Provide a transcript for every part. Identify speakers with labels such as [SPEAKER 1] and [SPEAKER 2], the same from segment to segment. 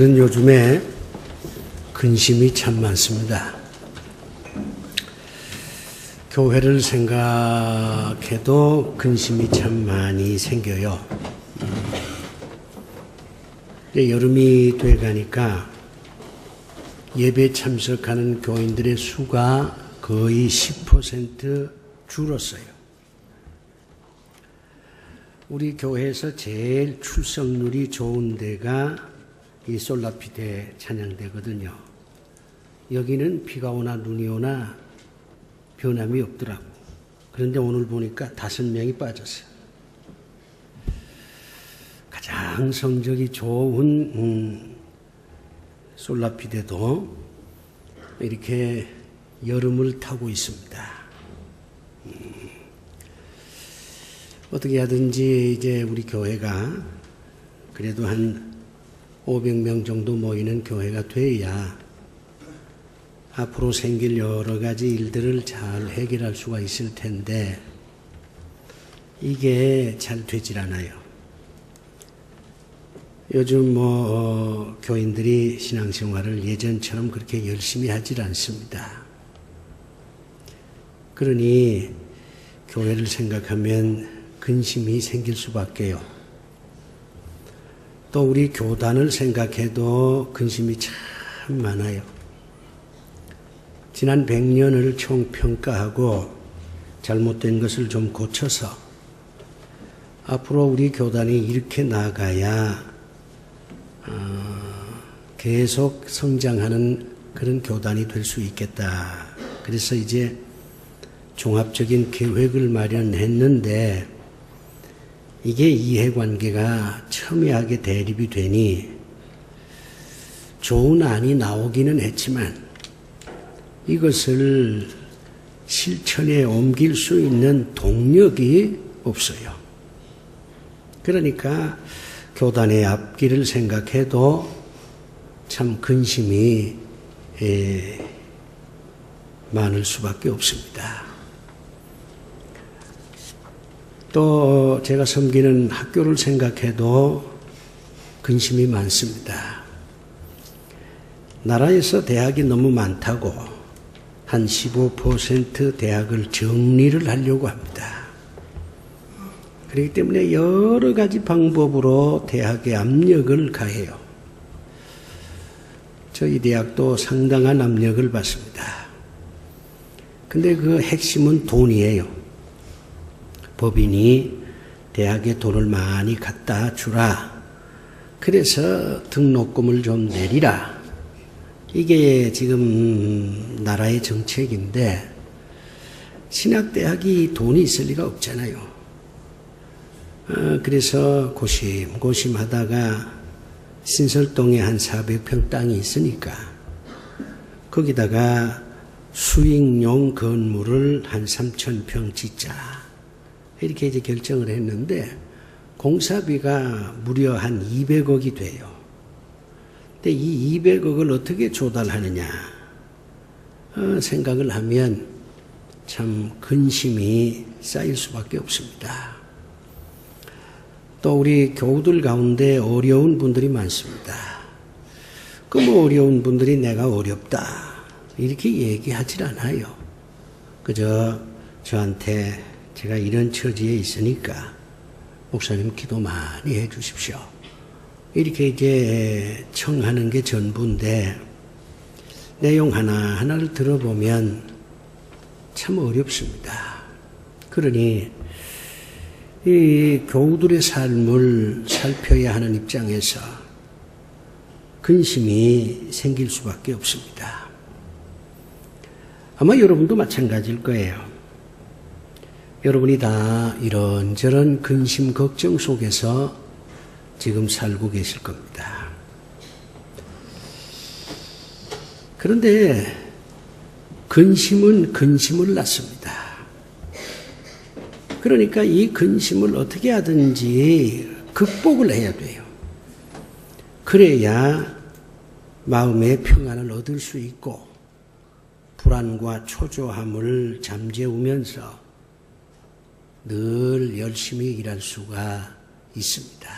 [SPEAKER 1] 저는 요즘에 근심이 참 많습니다. 교회를 생각해도 근심이 참 많이 생겨요. 여름이 돼 가니까 예배 참석하는 교인들의 수가 거의 10% 줄었어요. 우리 교회에서 제일 출석률이 좋은 데가 이 솔라피데 찬양대거든요. 여기는 비가 오나 눈이 오나 변함이 없더라고. 그런데 오늘 보니까 다섯 명이 빠졌어요. 가장 성적이 좋은 음, 솔라피데도 이렇게 여름을 타고 있습니다. 음, 어떻게 하든지 이제 우리 교회가 그래도 한 500명 정도 모이는 교회가 돼야 앞으로 생길 여러 가지 일들을 잘 해결할 수가 있을 텐데 이게 잘 되질 않아요. 요즘 뭐 어, 교인들이 신앙생활을 예전처럼 그렇게 열심히 하질 않습니다. 그러니 교회를 생각하면 근심이 생길 수밖에요. 또 우리 교단을 생각해도 근심이 참 많아요. 지난 100년을 총평가하고 잘못된 것을 좀 고쳐서 앞으로 우리 교단이 이렇게 나가야 어, 계속 성장하는 그런 교단이 될 수 있겠다. 그래서 이제 종합적인 계획을 마련했는데 이게 이해관계가 첨예하게 대립이 되니 좋은 안이 나오기는 했지만 이것을 실천에 옮길 수 있는 동력이 없어요. 그러니까 교단의 앞길을 생각해도 참 근심이 많을 수밖에 없습니다. 또 제가 섬기는 학교를 생각해도 근심이 많습니다. 나라에서 대학이 너무 많다고 한 15% 대학을 정리를 하려고 합니다. 그렇기 때문에 여러 가지 방법으로 대학에 압력을 가해요. 저희 대학도 상당한 압력을 받습니다. 근데 그 핵심은 돈이에요. 법인이 대학에 돈을 많이 갖다 주라. 그래서 등록금을 좀 내리라. 이게 지금 나라의 정책인데 신학대학이 돈이 있을 리가 없잖아요. 어, 그래서 고심고심 하다가 신설동에 한 400평 땅이 있으니까 거기다가 수익용 건물을 한 3,000평 짓자. 이렇게 이제 결정을 했는데 공사비가 무려 한 200억이 돼요. 근데 이 200억을 어떻게 조달하느냐 어, 생각을 하면 참 근심이 쌓일 수밖에 없습니다. 또 우리 교우들 가운데 어려운 분들이 많습니다. 그뭐 어려운 분들이 내가 어렵다 이렇게 얘기하질 않아요. 그저 저한테 제가 이런 처지에 있으니까 목사님 기도 많이 해 주십시오. 이렇게 이제 청하는 게 전부인데 내용 하나하나를 들어보면 참 어렵습니다. 그러니 이 교우들의 삶을 살펴야 하는 입장에서 근심이 생길 수밖에 없습니다. 아마 여러분도 마찬가지일 거예요. 여러분이 다 이런저런 근심, 걱정 속에서 지금 살고 계실 겁니다. 그런데 근심은 근심을 낳습니다. 그러니까 이 근심을 어떻게 하든지 극복을 해야 돼요. 그래야 마음의 평안을 얻을 수 있고 불안과 초조함을 잠재우면서 늘 열심히 일할 수가 있습니다.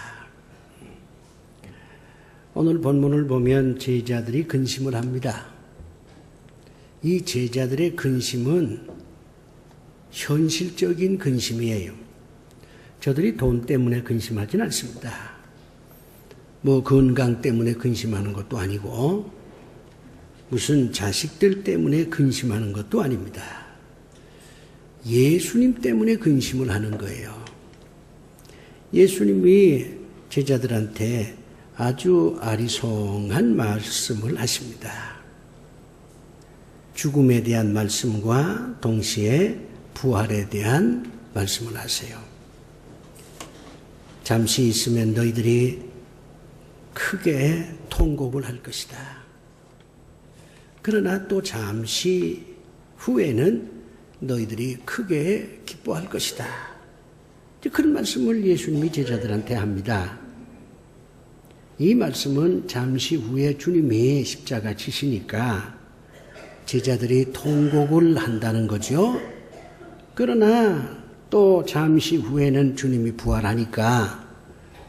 [SPEAKER 1] 오늘 본문을 보면 제자들이 근심을 합니다. 이 제자들의 근심은 현실적인 근심이에요. 저들이 돈 때문에 근심하진 않습니다. 뭐 건강 때문에 근심하는 것도 아니고 무슨 자식들 때문에 근심하는 것도 아닙니다. 예수님 때문에 근심을 하는 거예요. 예수님이 제자들한테 아주 아리송한 말씀을 하십니다. 죽음에 대한 말씀과 동시에 부활에 대한 말씀을 하세요. 잠시 있으면 너희들이 크게 통곡을 할 것이다. 그러나 또 잠시 후에는 너희들이 크게 기뻐할 것이다. 그런 말씀을 예수님이 제자들한테 합니다. 이 말씀은 잠시 후에 주님이 십자가 지시니까 제자들이 통곡을 한다는 거죠. 그러나 또 잠시 후에는 주님이 부활하니까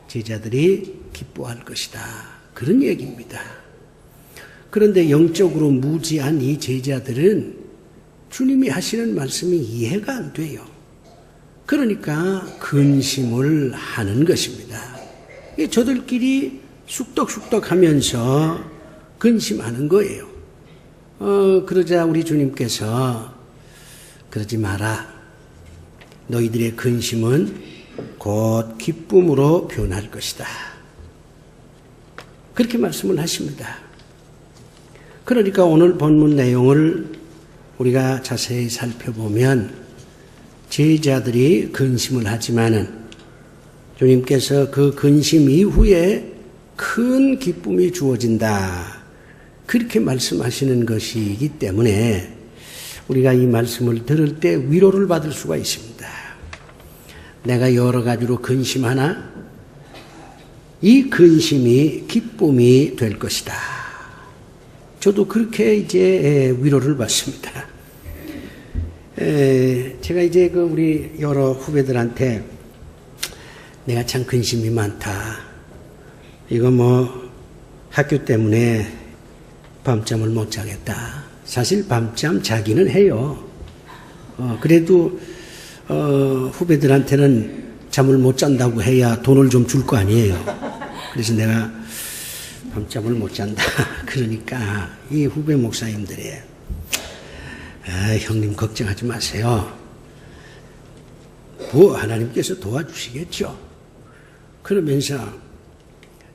[SPEAKER 1] 제자들이 기뻐할 것이다. 그런 얘기입니다. 그런데 영적으로 무지한 이 제자들은 주님이 하시는 말씀이 이해가 안 돼요. 그러니까 근심을 하는 것입니다. 저들끼리 쑥덕쑥덕 하면서 근심하는 거예요. 어, 그러자 우리 주님께서 그러지 마라. 너희들의 근심은 곧 기쁨으로 변할 것이다. 그렇게 말씀을 하십니다. 그러니까 오늘 본문 내용을 우리가 자세히 살펴보면 제자들이 근심을 하지만은 주님께서 그 근심 이후에 큰 기쁨이 주어진다. 그렇게 말씀하시는 것이기 때문에 우리가 이 말씀을 들을 때 위로를 받을 수가 있습니다. 내가 여러 가지로 근심하나 이 근심이 기쁨이 될 것이다. 저도 그렇게 이제 위로를 받습니다. 제가 이제 그 우리 여러 후배들한테 내가 참 근심이 많다. 이거 뭐 학교 때문에 밤잠을 못 자겠다. 사실 밤잠 자기는 해요. 어, 그래도 어, 후배들한테는 잠을 못 잔다고 해야 돈을 좀 줄 거 아니에요. 그래서 내가 밤잠을 못 잔다. 그러니까 이 후배 목사님들이 아, 형님 걱정하지 마세요. 뭐 하나님께서 도와주시겠죠. 그러면서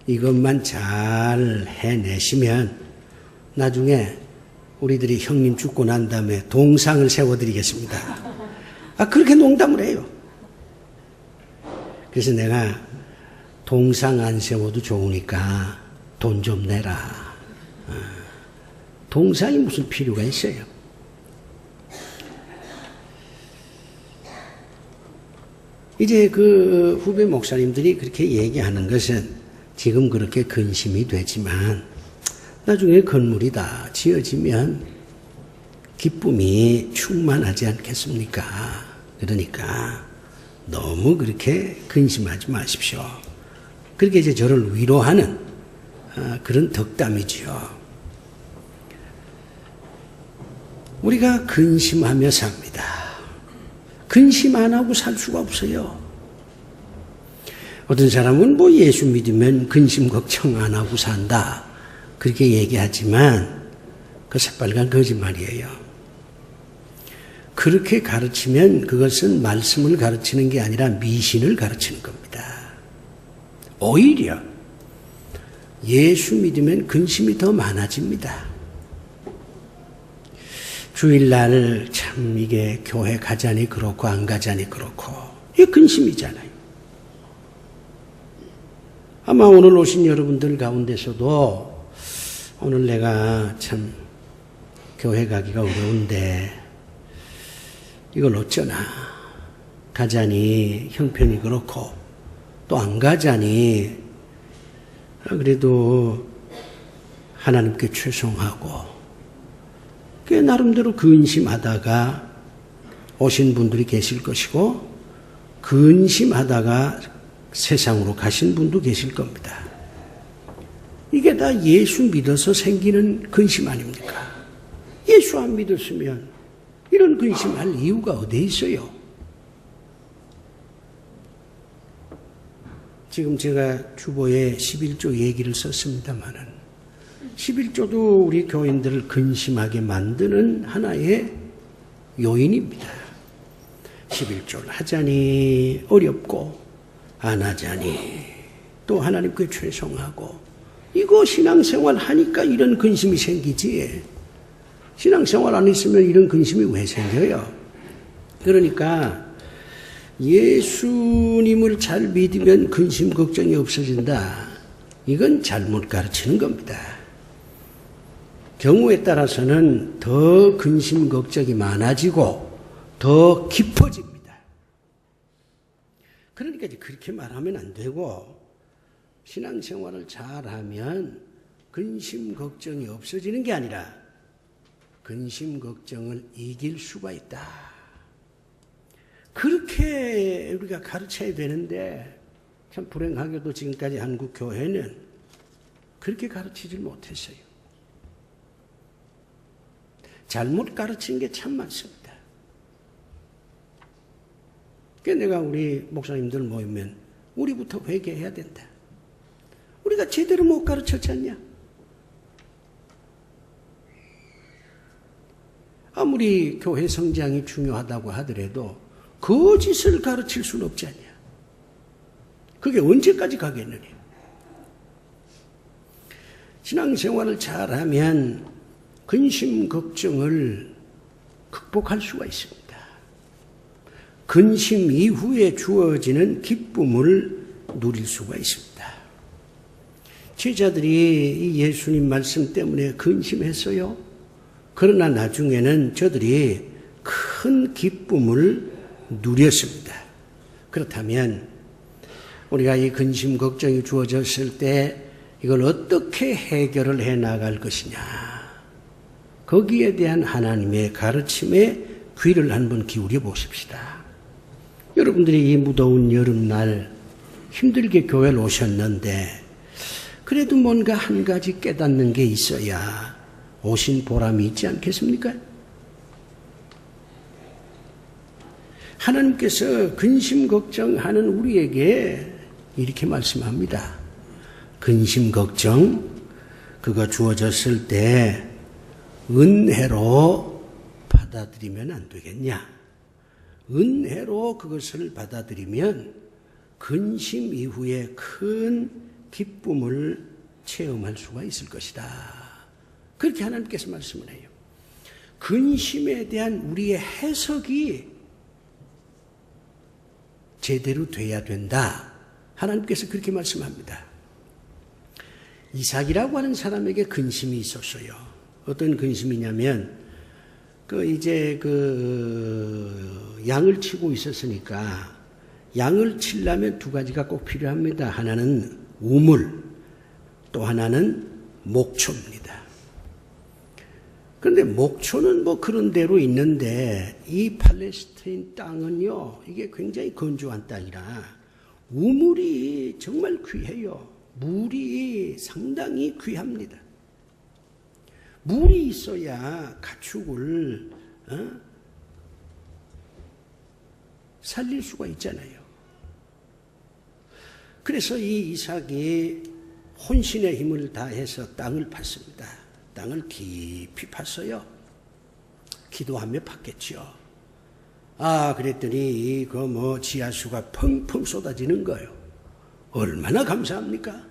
[SPEAKER 1] 이것만 잘 해내시면 나중에 우리들이 형님 죽고 난 다음에 동상을 세워드리겠습니다. 아, 그렇게 농담을 해요. 그래서 내가 동상 안 세워도 좋으니까 돈 좀 내라. 어, 동상이 무슨 필요가 있어요? 이제 그 후배 목사님들이 그렇게 얘기하는 것은 지금 그렇게 근심이 되지만 나중에 건물이 다 지어지면 기쁨이 충만하지 않겠습니까? 그러니까 너무 그렇게 근심하지 마십시오. 그렇게 이제 저를 위로하는 아, 그런 덕담이지요. 우리가 근심하며 삽니다. 근심 안 하고 살 수가 없어요. 어떤 사람은 뭐 예수 믿으면 근심 걱정 안 하고 산다. 그렇게 얘기하지만 그 새빨간 거짓말이에요. 그렇게 가르치면 그것은 말씀을 가르치는 게 아니라 미신을 가르치는 겁니다. 오히려 예수 믿으면 근심이 더 많아집니다. 주일날 참 이게 교회 가자니 그렇고 안 가자니 그렇고. 이게 근심이잖아요. 아마 오늘 오신 여러분들 가운데서도 오늘 내가 참 교회 가기가 어려운데 이걸 어쩌나. 가자니 형편이 그렇고 또 안 가자니. 그래도 하나님께 죄송하고 꽤 나름대로 근심하다가 오신 분들이 계실 것이고 근심하다가 세상으로 가신 분도 계실 겁니다. 이게 다 예수 믿어서 생기는 근심 아닙니까? 예수 안 믿었으면 이런 근심할 이유가 어디 있어요? 지금 제가 주보에 11조 얘기를 썼습니다만은 11조도 우리 교인들을 근심하게 만드는 하나의 요인입니다. 11조를 하자니 어렵고 안 하자니 또 하나님께 죄송하고 이거 신앙생활 하니까 이런 근심이 생기지. 신앙생활 안 했으면 이런 근심이 왜 생겨요? 그러니까 예수님을 잘 믿으면 근심 걱정이 없어진다. 이건 잘못 가르치는 겁니다. 경우에 따라서는 더 근심 걱정이 많아지고 더 깊어집니다. 그러니까 이제 그렇게 말하면 안 되고 신앙생활을 잘하면 근심 걱정이 없어지는 게 아니라 근심 걱정을 이길 수가 있다. 그렇게 우리가 가르쳐야 되는데 참 불행하게도 지금까지 한국 교회는 그렇게 가르치질 못했어요. 잘못 가르친 게참 많습니다. 그러니까 내가 우리 목사님들 모이면 우리부터 회개해야 된다. 우리가 제대로 못 가르쳤지 않냐? 아무리 교회 성장이 중요하다고 하더라도 거짓을 가르칠 수는 없지 않냐? 그게 언제까지 가겠느냐? 신앙생활을 잘하면 근심 걱정을 극복할 수가 있습니다. 근심 이후에 주어지는 기쁨을 누릴 수가 있습니다. 제자들이 예수님 말씀 때문에 근심했어요. 그러나 나중에는 저들이 큰 기쁨을 누렸습니다. 그렇다면 우리가 이 근심 걱정이 주어졌을 때 이걸 어떻게 해결을 해 나갈 것이냐. 거기에 대한 하나님의 가르침에 귀를 한번 기울여 보십시다. 여러분들이 이 무더운 여름날 힘들게 교회를 오셨는데 그래도 뭔가 한 가지 깨닫는 게 있어야 오신 보람이 있지 않겠습니까? 하나님께서 근심 걱정하는 우리에게 이렇게 말씀합니다. 근심 걱정 그거 주어졌을 때 은혜로 받아들이면 안 되겠냐? 은혜로 그것을 받아들이면 근심 이후에 큰 기쁨을 체험할 수가 있을 것이다. 그렇게 하나님께서 말씀을 해요. 근심에 대한 우리의 해석이 제대로 돼야 된다. 하나님께서 그렇게 말씀합니다. 이삭이라고 하는 사람에게 근심이 있었어요. 어떤 근심이냐면, 그 이제 그 양을 치고 있었으니까 양을 치려면 두 가지가 꼭 필요합니다. 하나는 우물, 또 하나는 목초입니다. 그런데 목초는 뭐 그런 대로 있는데 이 팔레스타인 땅은요, 이게 굉장히 건조한 땅이라 우물이 정말 귀해요. 물이 상당히 귀합니다. 물이 있어야 가축을 어? 살릴 수가 있잖아요. 그래서 이 이삭이 혼신의 힘을 다해서 땅을 팠습니다. 땅을 깊이 팠어요. 기도하며 팠겠죠. 아, 그랬더니 그 뭐 지하수가 펑펑 쏟아지는 거예요. 얼마나 감사합니까?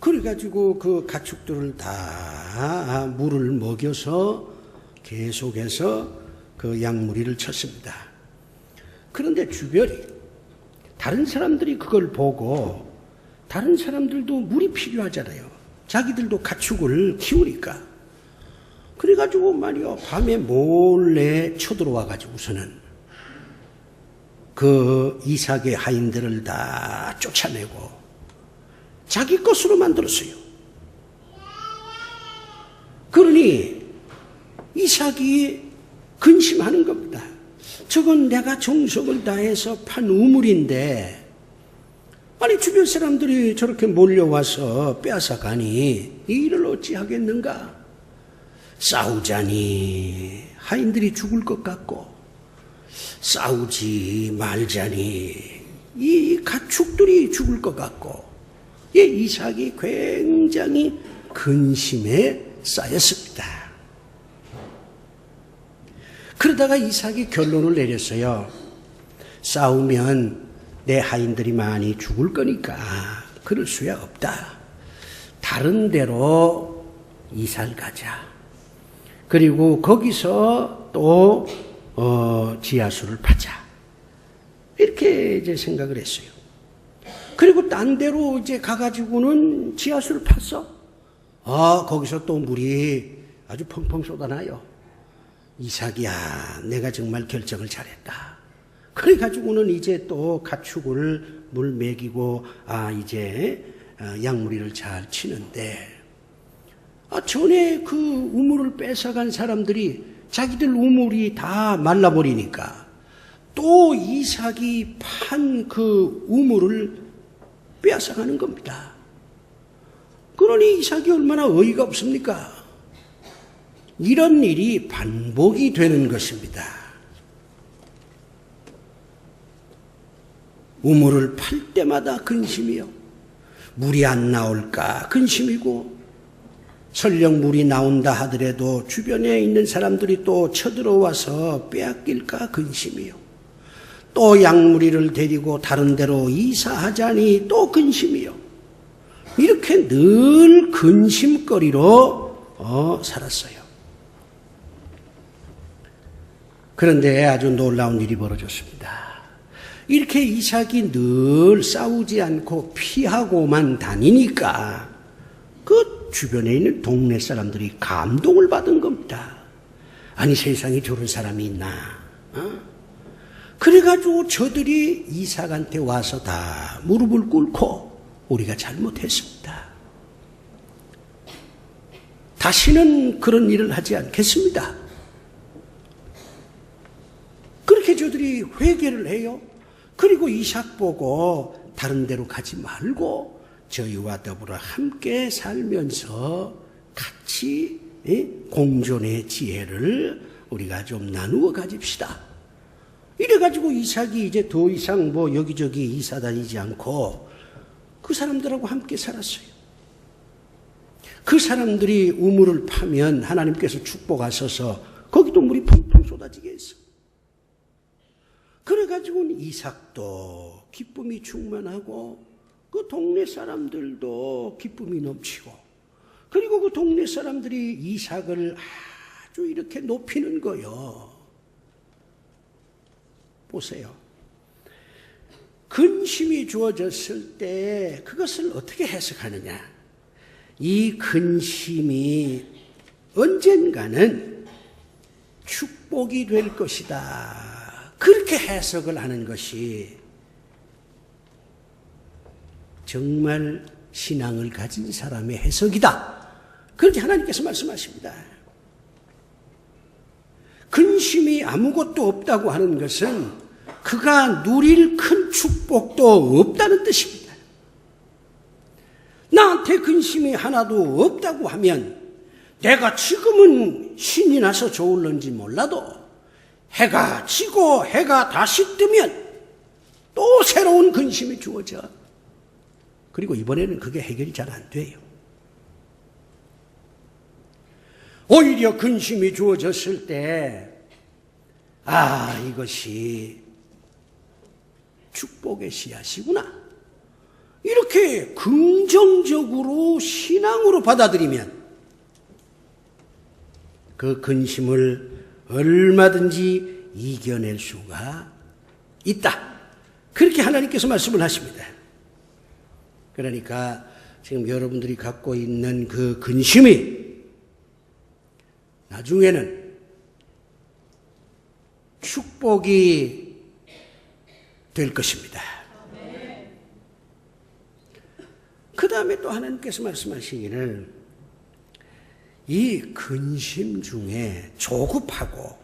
[SPEAKER 1] 그래가지고 그 가축들을 다 물을 먹여서 계속해서 그 양무리를 쳤습니다. 그런데 주별이 다른 사람들이 그걸 보고 다른 사람들도 물이 필요하잖아요. 자기들도 가축을 키우니까. 그래가지고 말이요. 밤에 몰래 쳐들어와 가지고서는 그 이삭의 하인들을 다 쫓아내고 자기 것으로 만들었어요. 그러니 이삭이 근심하는 겁니다. 저건 내가 정성을 다해서 판 우물인데 아니 주변 사람들이 저렇게 몰려와서 빼앗아가니 이 일을 어찌 하겠는가? 싸우자니 하인들이 죽을 것 같고 싸우지 말자니 이 가축들이 죽을 것 같고 예, 이삭이 굉장히 근심에 쌓였습니다. 그러다가 이삭이 결론을 내렸어요. 싸우면 내 하인들이 많이 죽을 거니까 그럴 수야 없다. 다른 데로 이사를 가자. 그리고 거기서 또 어, 지하수를 파자. 이렇게 이제 생각을 했어요. 그리고 딴 데로 이제 가가지고는 지하수를 팠어. 아, 거기서 또 물이 아주 펑펑 쏟아나요. 이삭이야, 내가 정말 결정을 잘했다. 그래가지고는 이제 또 가축을 물 먹이고, 아, 이제 어, 양무리를 잘 치는데, 아, 전에 그 우물을 뺏어간 사람들이 자기들 우물이 다 말라버리니까 또 이삭이 판 그 우물을 빼앗아가는 겁니다. 그러니 이삭이 얼마나 어이가 없습니까? 이런 일이 반복이 되는 것입니다. 우물을 팔 때마다 근심이요. 물이 안 나올까 근심이고, 설령 물이 나온다 하더라도 주변에 있는 사람들이 또 쳐들어와서 빼앗길까 근심이요. 또 양무리를 데리고 다른 데로 이사하자니 또 근심이요. 이렇게 늘 근심거리로 어, 살았어요. 그런데 아주 놀라운 일이 벌어졌습니다. 이렇게 이삭이 늘 싸우지 않고 피하고만 다니니까 그 주변에 있는 동네 사람들이 감동을 받은 겁니다. 아니 세상에 저런 사람이 있나? 어? 그래가지고 저들이 이삭한테 와서 다 무릎을 꿇고 우리가 잘못했습니다. 다시는 그런 일을 하지 않겠습니다. 그렇게 저들이 회개를 해요. 그리고 이삭 보고 다른 데로 가지 말고 저희와 더불어 함께 살면서 같이 공존의 지혜를 우리가 좀 나누어 가집시다. 이래가지고 이삭이 이제 더 이상 뭐 여기저기 이사 다니지 않고 그 사람들하고 함께 살았어요. 그 사람들이 우물을 파면 하나님께서 축복하셔서 거기도 물이 펑펑 쏟아지게 했어. 그래가지고는 이삭도 기쁨이 충만하고 그 동네 사람들도 기쁨이 넘치고 그리고 그 동네 사람들이 이삭을 아주 이렇게 높이는 거요. 보세요. 근심이 주어졌을 때 그것을 어떻게 해석하느냐? 이 근심이 언젠가는 축복이 될 것이다. 그렇게 해석을 하는 것이 정말 신앙을 가진 사람의 해석이다. 그렇게 하나님께서 말씀하십니다. 근심이 아무것도 없다고 하는 것은 그가 누릴 큰 축복도 없다는 뜻입니다. 나한테 근심이 하나도 없다고 하면 내가 지금은 신이 나서 좋을런지 몰라도 해가 지고 해가 다시 뜨면 또 새로운 근심이 주어져. 그리고 이번에는 그게 해결이 잘 안 돼요. 오히려 근심이 주어졌을 때, 아, 이것이 축복의 씨앗이구나. 이렇게 긍정적으로 신앙으로 받아들이면 그 근심을 얼마든지 이겨낼 수가 있다. 그렇게 하나님께서 말씀을 하십니다. 그러니까 지금 여러분들이 갖고 있는 그 근심이 나중에는 축복이 될 것입니다. 그 다음에 또 하나님께서 말씀하시기를 이 근심 중에 조급하고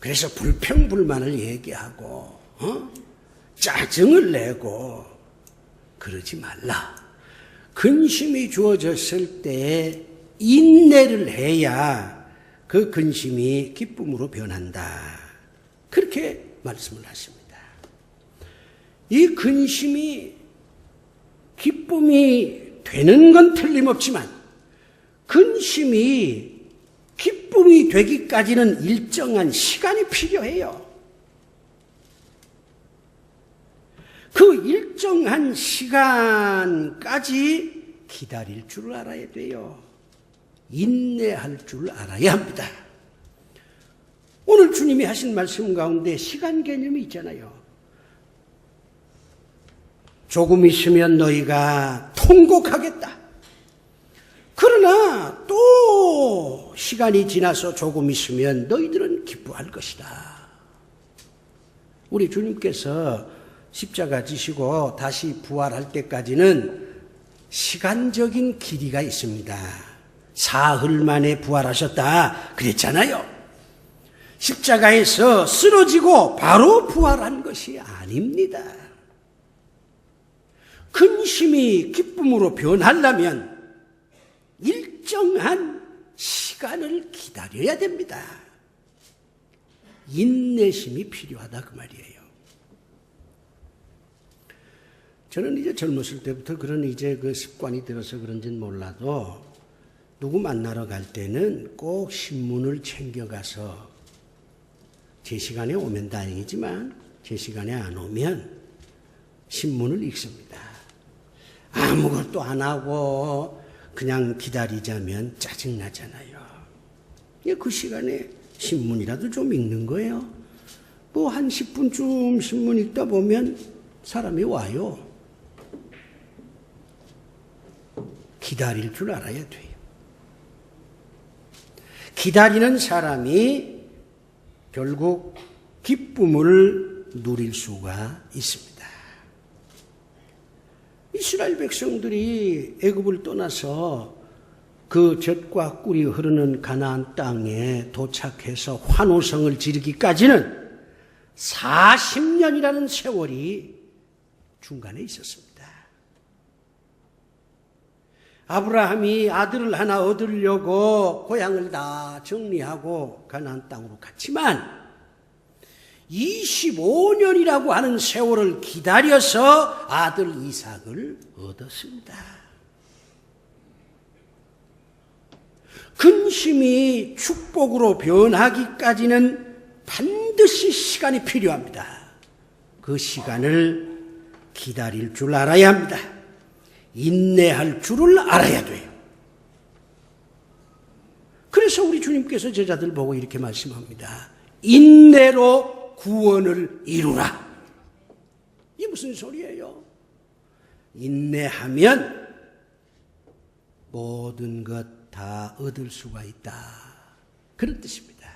[SPEAKER 1] 그래서 불평불만을 얘기하고 어? 짜증을 내고 그러지 말라. 근심이 주어졌을 때 인내를 해야 그 근심이 기쁨으로 변한다. 그렇게 말씀을 하십니다. 이 근심이 기쁨이 되는 건 틀림없지만 근심이 기쁨이 되기까지는 일정한 시간이 필요해요. 그 일정한 시간까지 기다릴 줄 알아야 돼요. 인내할 줄 알아야 합니다. 오늘 주님이 하신 말씀 가운데 시간 개념이 있잖아요. 조금 있으면 너희가 통곡하겠다. 그러나 또 시간이 지나서 조금 있으면 너희들은 기뻐할 것이다. 우리 주님께서 십자가 지시고 다시 부활할 때까지는 시간적인 길이가 있습니다. 사흘 만에 부활하셨다. 그랬잖아요. 십자가에서 쓰러지고 바로 부활한 것이 아닙니다. 근심이 기쁨으로 변하려면 일정한 시간을 기다려야 됩니다. 인내심이 필요하다 그 말이에요. 저는 이제 젊었을 때부터 그런 이제 그 습관이 들어서 그런지는 몰라도 누구 만나러 갈 때는 꼭 신문을 챙겨가서 제 시간에 오면 다행이지만 제 시간에 안 오면 신문을 읽습니다. 아무것도 안 하고 그냥 기다리자면 짜증나잖아요. 예, 그 시간에 신문이라도 좀 읽는 거예요. 뭐 한 10분쯤 신문 읽다 보면 사람이 와요. 기다릴 줄 알아야 돼요. 기다리는 사람이 결국 기쁨을 누릴 수가 있습니다. 이스라엘 백성들이 애굽을 떠나서 그 젖과 꿀이 흐르는 가나안 땅에 도착해서 환호성을 지르기까지는 40년이라는 세월이 중간에 있었습니다. 아브라함이 아들을 하나 얻으려고 고향을 다 정리하고 가나안 땅으로 갔지만 25년이라고 하는 세월을 기다려서 아들 이삭을 얻었습니다. 근심이 축복으로 변하기까지는 반드시 시간이 필요합니다. 그 시간을 기다릴 줄 알아야 합니다. 인내할 줄을 알아야 돼요. 그래서 우리 주님께서 제자들 보고 이렇게 말씀합니다. 인내로 구원을 이루라. 이게 무슨 소리예요? 인내하면 모든 것 다 얻을 수가 있다. 그런 뜻입니다.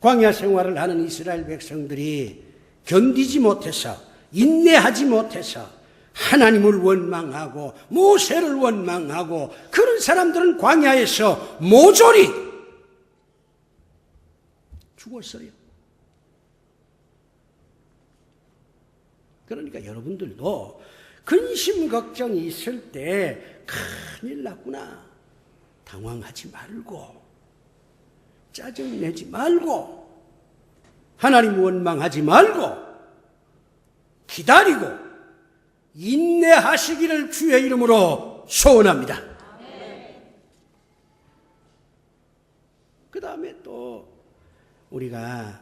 [SPEAKER 1] 광야 생활을 하는 이스라엘 백성들이 견디지 못해서 인내하지 못해서 하나님을 원망하고 모세를 원망하고 그런 사람들은 광야에서 모조리 죽었어요. 그러니까 여러분들도 근심 걱정이 있을 때 큰일 났구나. 당황하지 말고 짜증내지 말고 하나님 원망하지 말고 기다리고 인내하시기를 주의 이름으로 소원합니다. 그 다음에 또 우리가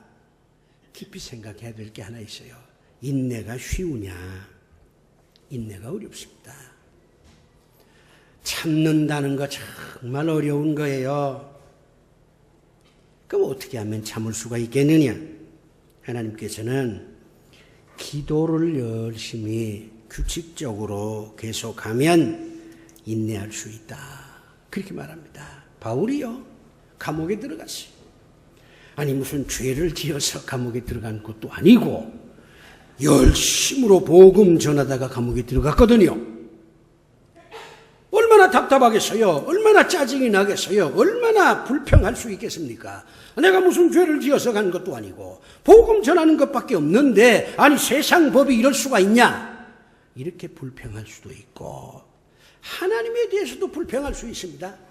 [SPEAKER 1] 깊이 생각해야 될 게 하나 있어요. 인내가 쉬우냐? 인내가 어렵습니다. 참는다는 거 정말 어려운 거예요. 그럼 어떻게 하면 참을 수가 있겠느냐? 하나님께서는 기도를 열심히 규칙적으로 계속하면 인내할 수 있다. 그렇게 말합니다. 바울이요. 감옥에 들어갔어요. 아니 무슨 죄를 지어서 감옥에 들어간 것도 아니고 열심으로 복음 전하다가 감옥에 들어갔거든요. 얼마나 답답하겠어요? 얼마나 짜증이 나겠어요? 얼마나 불평할 수 있겠습니까? 내가 무슨 죄를 지어서 간 것도 아니고 복음 전하는 것밖에 없는데 아니 세상 법이 이럴 수가 있냐? 이렇게 불평할 수도 있고 하나님에 대해서도 불평할 수 있습니다.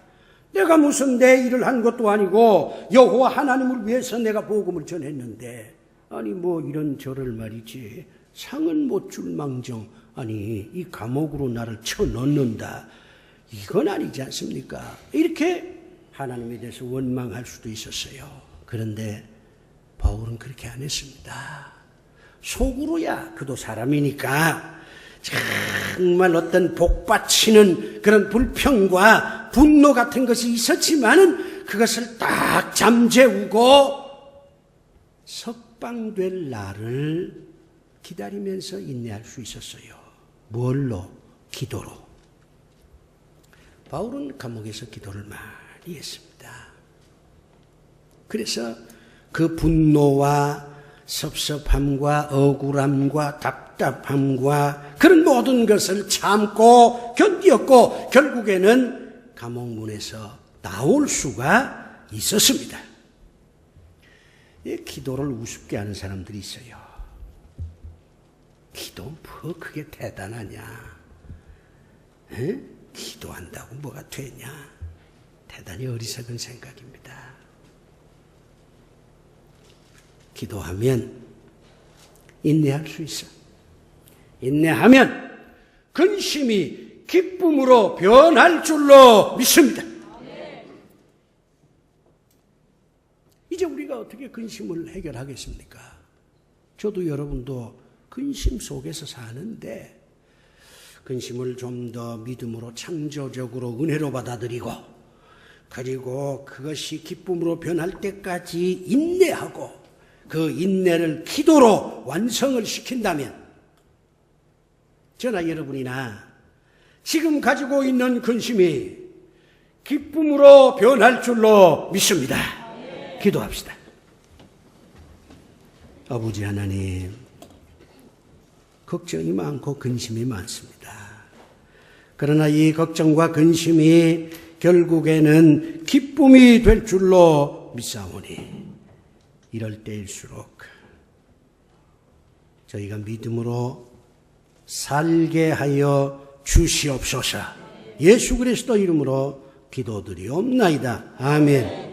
[SPEAKER 1] 내가 무슨 내 일을 한 것도 아니고 여호와 하나님을 위해서 내가 복음을 전했는데 아니 뭐 이런 저를 말이지 상은 못 줄 망정 아니 이 감옥으로 나를 쳐 넣는다 이건 아니지 않습니까? 이렇게 하나님에 대해서 원망할 수도 있었어요. 그런데 바울은 그렇게 안 했습니다. 속으로야 그도 사람이니까 정말 어떤 복받치는 그런 불평과 분노 같은 것이 있었지만은 그것을 딱 잠재우고 석방될 날을 기다리면서 인내할 수 있었어요. 뭘로? 기도로. 바울은 감옥에서 기도를 많이 했습니다. 그래서 그 분노와 섭섭함과 억울함과 답답함과 그런 모든 것을 참고 견디었고 결국에는 감옥문에서 나올 수가 있었습니다. 이 기도를 우습게 하는 사람들이 있어요. 기도 뭐 그게 대단하냐? 에? 기도한다고 뭐가 되냐? 대단히 어리석은 생각입니다. 기도하면 인내할 수 있어. 인내하면 근심이 기쁨으로 변할 줄로 믿습니다. 이제 우리가 어떻게 근심을 해결하겠습니까? 저도 여러분도 근심 속에서 사는데 근심을 좀 더 믿음으로 창조적으로 은혜로 받아들이고 그리고 그것이 기쁨으로 변할 때까지 인내하고 그 인내를 기도로 완성을 시킨다면 저나 여러분이나 지금 가지고 있는 근심이 기쁨으로 변할 줄로 믿습니다. 기도합시다. 아버지 하나님, 걱정이 많고 근심이 많습니다. 그러나 이 걱정과 근심이 결국에는 기쁨이 될 줄로 믿사오니 이럴 때일수록 저희가 믿음으로 살게 하여 주시옵소서. 예수 그리스도 이름으로 기도드리옵나이다. 아멘.